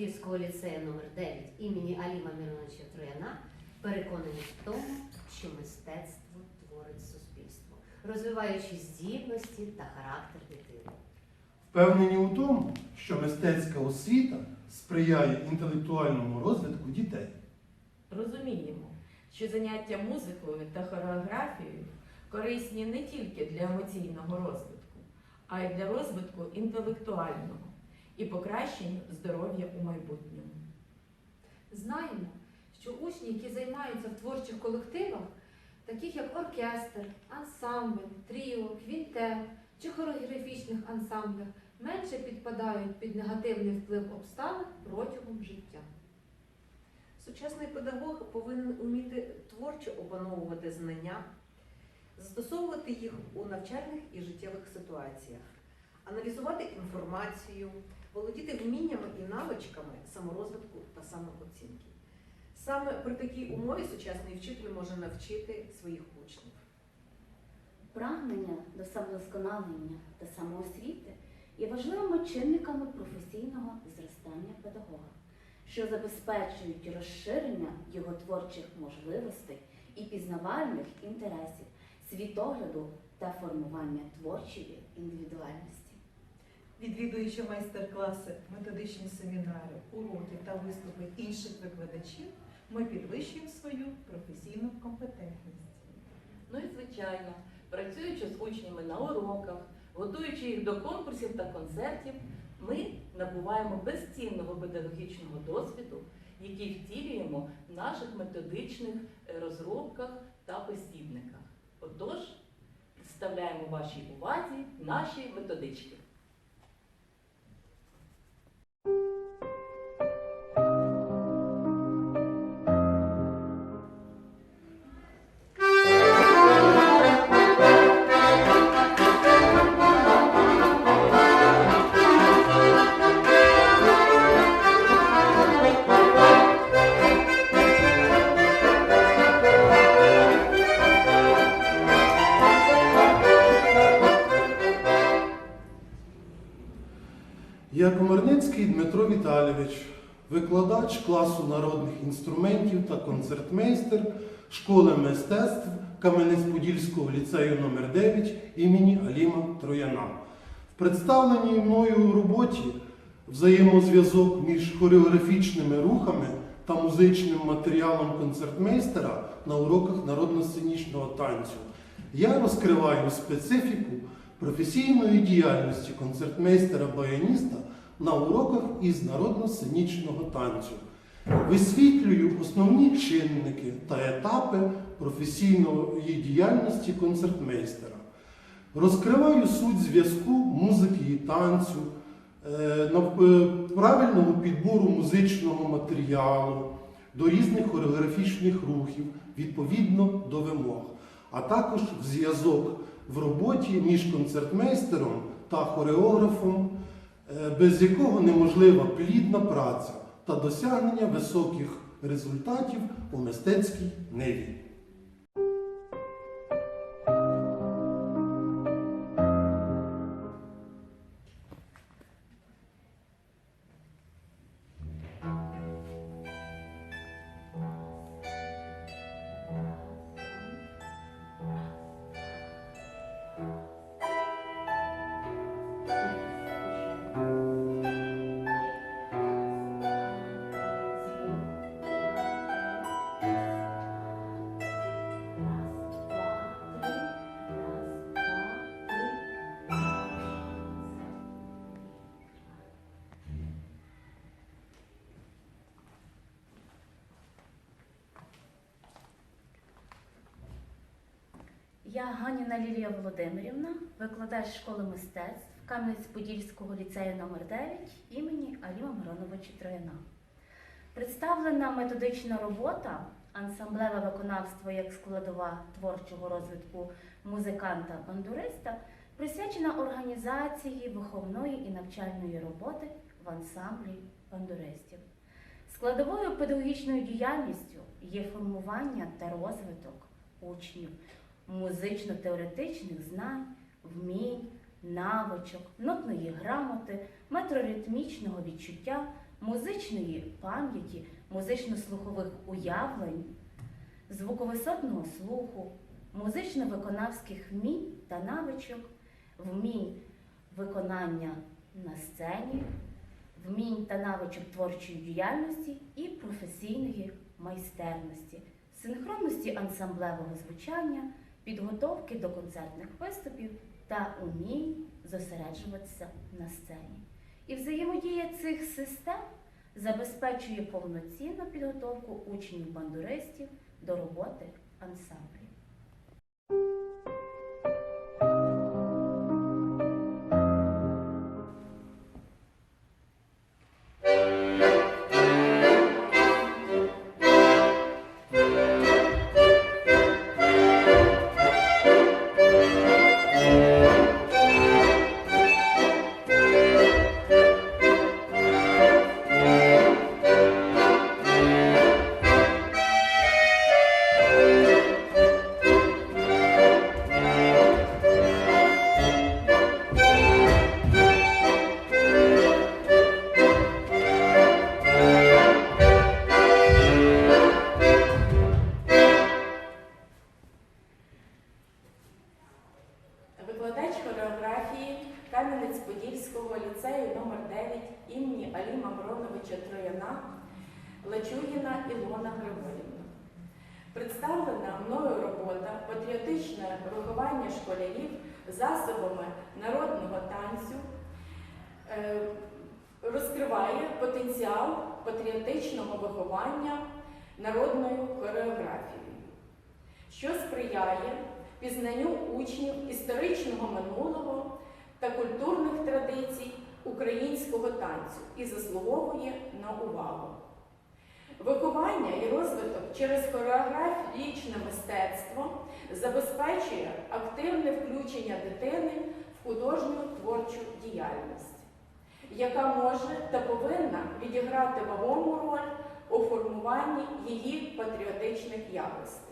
Кам'янець-Подільського ліцею номер 9 імені Аліма Мироновича Трояна переконані в тому, що мистецтво творить суспільство, розвиваючи здібності та характер дитини. Впевнені у тому, що мистецька освіта сприяє інтелектуальному розвитку дітей. Розуміємо, що заняття музикою та хореографією корисні не тільки для емоційного розвитку, а й для розвитку інтелектуального і покращення здоров'я у майбутньому. Знаємо, що учні, які займаються в творчих колективах, таких як оркестр, ансамбль, тріо, квінтет чи хореографічних ансамблях, менше підпадають під негативний вплив обставин протягом життя. Сучасний педагог повинен уміти творчо опановувати знання, застосовувати їх у навчальних і життєвих ситуаціях, аналізувати інформацію, володіти вміннями і навичками саморозвитку та самооцінки. Саме при такій умові сучасний вчитель може навчити своїх учнів. Прагнення до самодосконалення та самоосвіти є важливими чинниками професійного зростання педагога, що забезпечують розширення його творчих можливостей і пізнавальних інтересів, світогляду та формування творчої індивідуальності. Відвідуючи майстер-класи, методичні семінари, уроки та виступи інших викладачів, ми підвищуємо свою професійну компетентність. Ну і звичайно, працюючи з учнями на уроках, готуючи їх до конкурсів та концертів, ми набуваємо безцінного педагогічного досвіду, який втілюємо в наших методичних е, розробках та посібниках. Отож, представляємо вашій увазі наші методички. Я Комарницький Дмитро Віталійович, викладач класу народних інструментів та концертмейстер школи мистецтв Кам'янець-Подільського ліцею номер 9 імені Аліма Трояна. В представленій мною роботі взаємозв'язок між хореографічними рухами та музичним матеріалом концертмейстера на уроках народно-сценічного танцю. Я розкриваю специфіку професійної діяльності концертмейстера-баяніста на уроках із народно-сценічного танцю. Висвітлюю основні чинники та етапи професійної діяльності концертмейстера. Розкриваю суть зв'язку музики і танцю, е, е, правильного підбору музичного матеріалу до різних хореографічних рухів відповідно до вимог, а також зв'язок в роботі між концертмейстером та хореографом, е, без якого неможлива плідна праця та досягнення високих результатів у мистецькій ниві. Я Ганіна Лілія Володимирівна, викладач школи мистецтв Кам'янець-Подільського ліцею номер 9 імені Аліма Мироновича Трояна. Представлена методична робота ансамблеве виконавство як складова творчого розвитку музиканта-бандуриста присвячена організації виховної і навчальної роботи в ансамблі бандуристів. Складовою педагогічною діяльністю є формування та розвиток учнів музично-теоретичних знань, вмінь, навичок, нотної грамоти, метроритмічного відчуття, музичної пам'яті, музично-слухових уявлень, звуковисотного слуху, музично-виконавських вмінь та навичок, вмінь виконання на сцені, вмінь та навичок творчої діяльності і професійної майстерності, синхронності ансамблевого звучання, підготовки до концертних виступів та умінь зосереджуватися на сцені. І взаємодія цих систем забезпечує повноцінну підготовку учнів-бандуристів до роботи ансамблів. Лачугіна Ілона Григорівна. Представлена мною робота Патріотичне виховання школярів засобами народного танцю е, розкриває потенціал патріотичного виховання народною хореографією, що сприяє пізнанню учнів історичного минулого та культурних традицій українського танцю і заслуговує на увагу. Виховання і розвиток через хореографічне мистецтво забезпечує активне включення дитини в художню творчу діяльність, яка може та повинна відіграти вагому роль у формуванні її патріотичних якостей.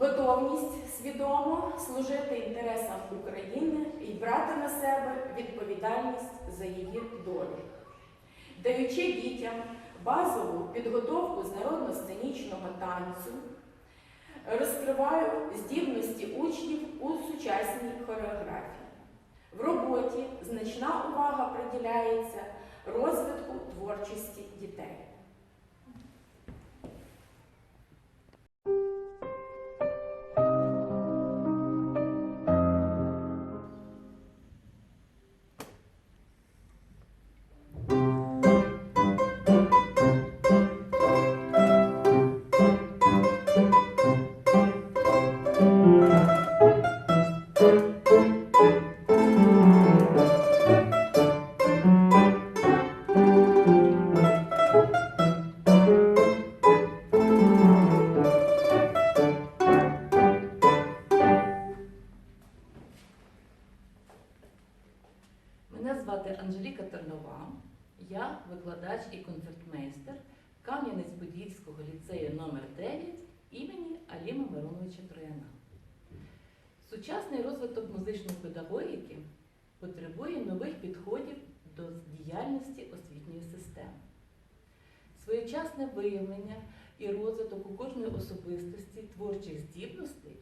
Готовність свідомо служити інтересам України і брати на себе відповідальність за її долю, даючи дітям базову підготовку з народно-сценічного танцю, розкриваю здібності учнів у сучасній хореографії. В роботі значна увага приділяється розвитку творчості дітей. Розвиток у кожної особистості творчих здібностей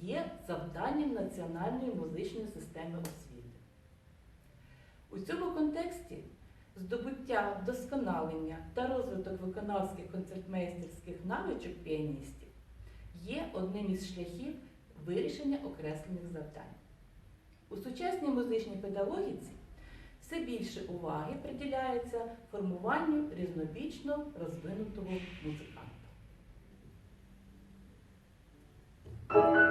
є завданням національної музичної системи освіти. У цьому контексті здобуття, вдосконалення та розвиток виконавських концертмейстерських навичок піаністів є одним із шляхів вирішення окреслених завдань. У сучасній музичній педагогіці все більше уваги приділяється формуванню різнобічно розвинутого музиканта. Я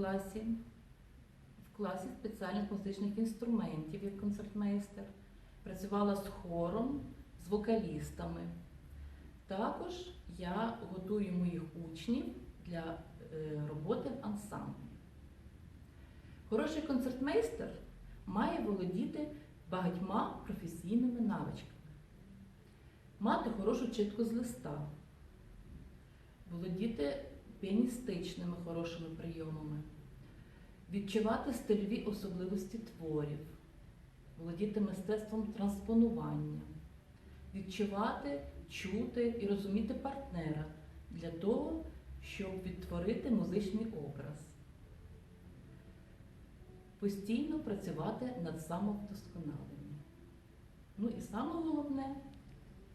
Я працювала і працюю в класі, класі спеціальних музичних інструментів як концертмейстер, працювала з хором, з вокалістами. Також я готую моїх учнів для е, роботи в ансамблі. Хороший концертмейстер має володіти багатьма професійними навичками, мати хорошу чітку з листа, володіти піаністичними хорошими прийомами, відчувати стильові особливості творів, володіти мистецтвом транспонування, відчувати, чути і розуміти партнера для того, щоб відтворити музичний образ. Постійно працювати над самовдосконаленням. Ну і саме головне,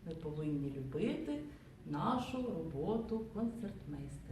ми повинні любити нашу роботу концертмейстера.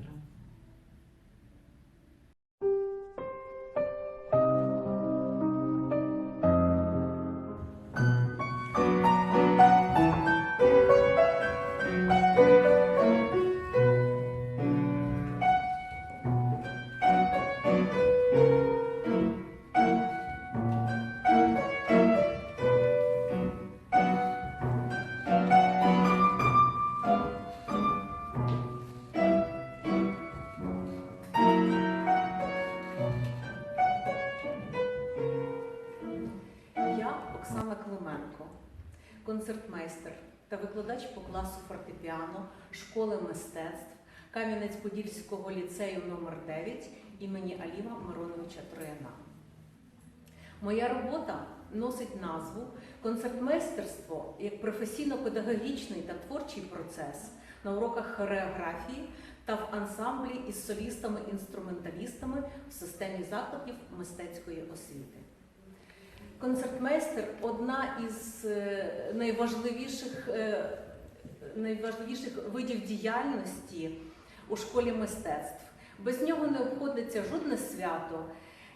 Концертмейстер та викладач по класу фортепіано школи мистецтв Кам'янець-Подільського ліцею номер 9 імені Аліва Мироновича Трояна. Моя робота носить назву Концертмейстерство як професійно-педагогічний та творчий процес на уроках хореографії та в ансамблі із солістами-інструменталістами в системі закладів мистецької освіти. Концертмейстер одна із е, найважливіших, е, найважливіших видів діяльності у школі мистецтв. Без нього не обходиться жодне свято,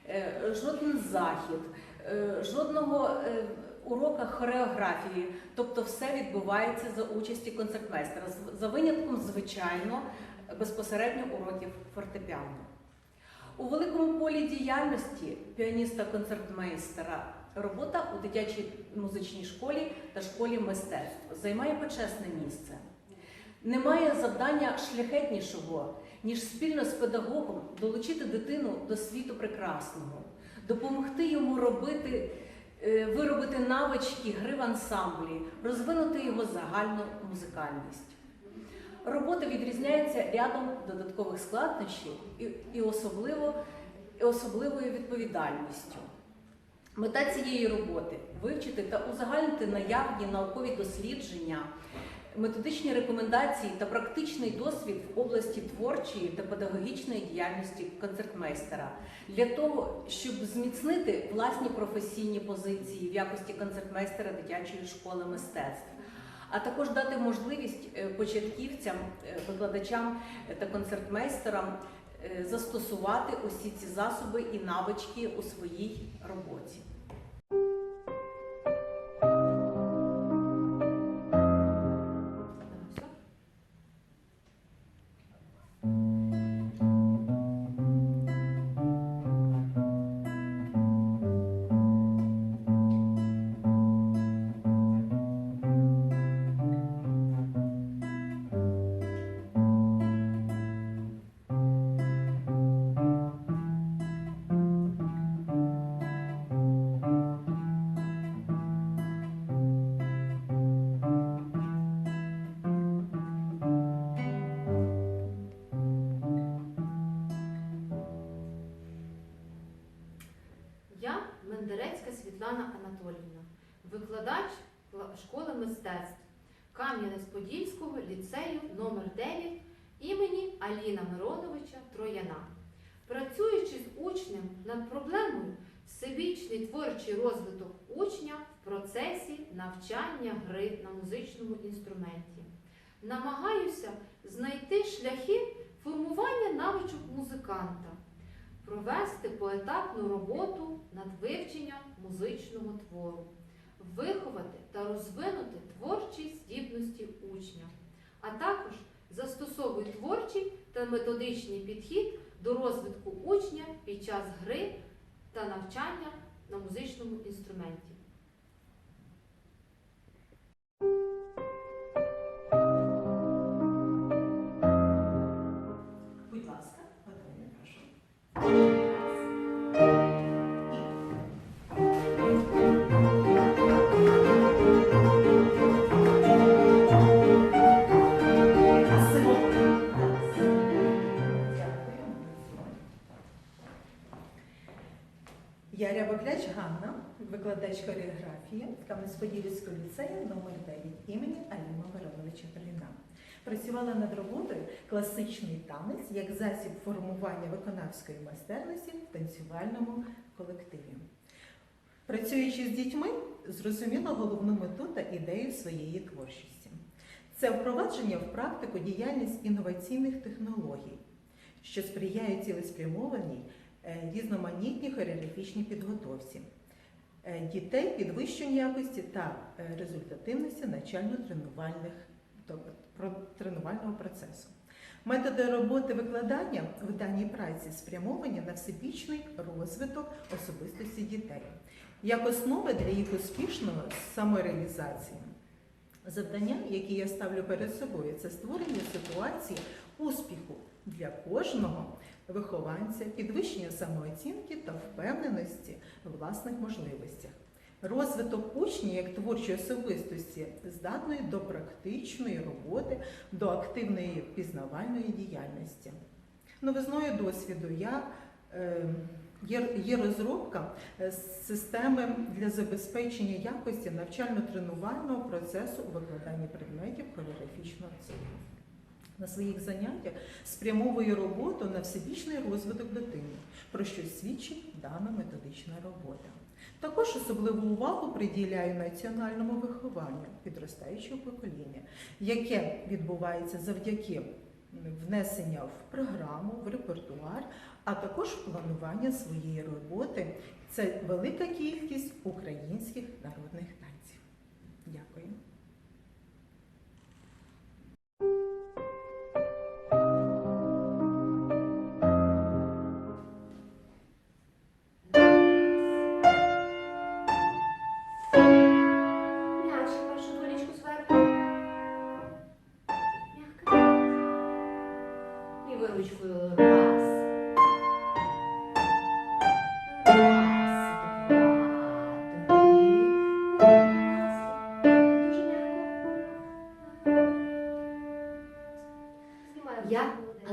е, жоден захід, жодного урока хореографії. Тобто все відбувається за участі концертмейстера, за винятком, звичайно, безпосередньо уроків фортепіано. У великому полі діяльності піаніста-концертмейстера робота у дитячій музичній школі та школі мистецтв займає почесне місце. Немає завдання шляхетнішого, ніж спільно з педагогом долучити дитину до світу прекрасного, допомогти йому робити, е, виробити навички гри в ансамблі, розвинути його загальну музикальність. Робота відрізняється рядом додаткових складнощів і, особливо, і особливою відповідальністю. Мета цієї роботи вивчити та узагальнити наявні наукові дослідження, методичні рекомендації та практичний досвід в області творчої та педагогічної діяльності концертмейстера. Для того, щоб зміцнити власні професійні позиції в якості концертмейстера дитячої школи мистецтв а також дати можливість е, початківцям, е, викладачам та концертмейстерам застосувати усі ці засоби і навички у своїй роботі. Мистецтв Кам'янець-Подільського ліцею номер 9 імені Аліна Мироновича Трояна. Працюючи з учнем над проблемою всебічний творчий розвиток учня в процесі навчання гри на музичному інструменті. Намагаюся знайти шляхи формування навичок музиканта провести поетапну роботу над вивченням музичного твору, виховати та розвинути творчі здібності учня, а також застосовую творчий та методичний підхід до розвитку учня під час гри та навчання на музичному інструменті. Будь ласка, готові прошу. Аліма Мироновича Працювала над роботою класичний танець як засіб формування виконавської майстерності в танцювальному колективі. Працюючи з дітьми, зрозуміла головну мету та ідею своєї творчості. Це впровадження в практику діяльність інноваційних технологій, що сприяють цілеспрямованій е, різноманітній хореографічній підготовці е, дітей, підвищенню якості та е, результативності навчально-тренувальних про- тренувального процесу. Методи роботи викладання в даній праці спрямовані на всебічний розвиток особистості дітей як основи для їх успішної самореалізації. Завдання, які я ставлю перед собою, це створення ситуації успіху для кожного вихованця, підвищення самооцінки та впевненості в власних можливостях. Розвиток учня як творчої особистості здатної до практичної роботи, до активної пізнавальної діяльності. Новизною досвіду я е, є, є розробка е, системи для забезпечення якості навчально-тренувального процесу у викладанні предметів хореографічного циклу. На своїх заняттях спрямовую роботу на всебічний розвиток дитини, про що свідчить дана методична робота. Також особливу увагу приділяю національному вихованню підростаючого покоління, яке відбувається завдяки внесення в програму, в репертуар, а також планування своєї роботи. Це велика кількість українських народних танців. Дякую.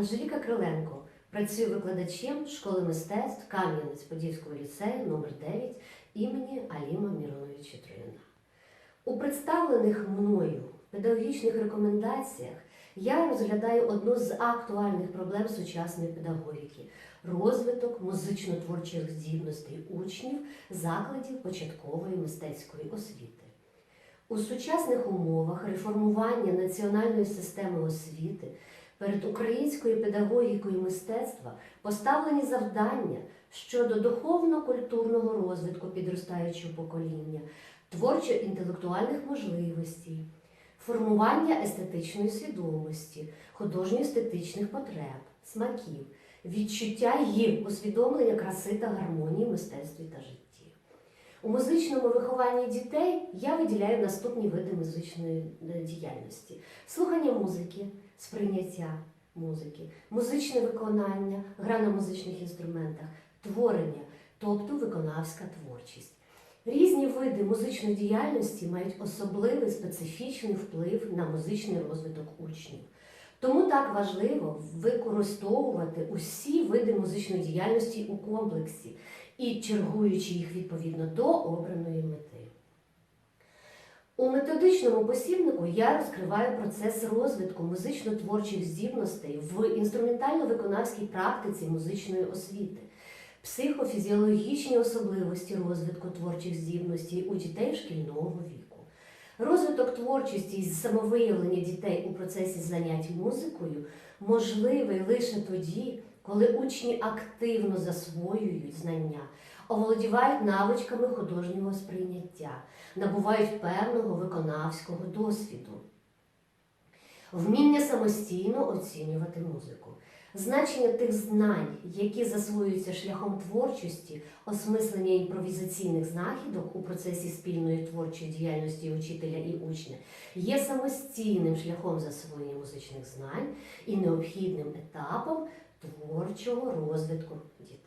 Анжеліка Криленко. Працюю викладачем школи мистецтв Кам'янець-Подільського ліцею номер 9 імені Аліма Міроновича Трояна. У представлених мною педагогічних рекомендаціях я розглядаю одну з актуальних проблем сучасної педагогіки розвиток музично-творчих здібностей учнів закладів початкової мистецької освіти. У сучасних умовах реформування національної системи освіти перед українською педагогікою мистецтва поставлені завдання щодо духовно-культурного розвитку підростаючого покоління, творчо-інтелектуальних можливостей, формування естетичної свідомості, художньо-естетичних потреб, смаків, відчуття їм усвідомлення краси та гармонії в мистецтві та житті. У музичному вихованні дітей я виділяю наступні види музичної е, діяльності: слухання музики, сприйняття музики, музичне виконання, гра на музичних інструментах, творення, тобто виконавська творчість. Різні види музичної діяльності мають особливий специфічний вплив на музичний розвиток учнів. Тому так важливо використовувати усі види музичної діяльності у комплексі і чергуючи їх відповідно до обраної мети. У методичному посібнику я розкриваю процес розвитку музично-творчих здібностей в інструментально-виконавській практиці музичної освіти, психофізіологічні особливості розвитку творчих здібностей у дітей шкільного віку. Розвиток творчості і самовиявлення дітей у процесі занять музикою можливий лише тоді, коли учні активно засвоюють знання, оволодівають навичками художнього сприйняття, набувають певного виконавського досвіду, вміння самостійно оцінювати музику. Значення тих знань, які засвоюються шляхом творчості, осмислення імпровізаційних знахідок у процесі спільної творчої діяльності учителя і учня, є самостійним шляхом засвоєння музичних знань і необхідним етапом творчого розвитку дітей.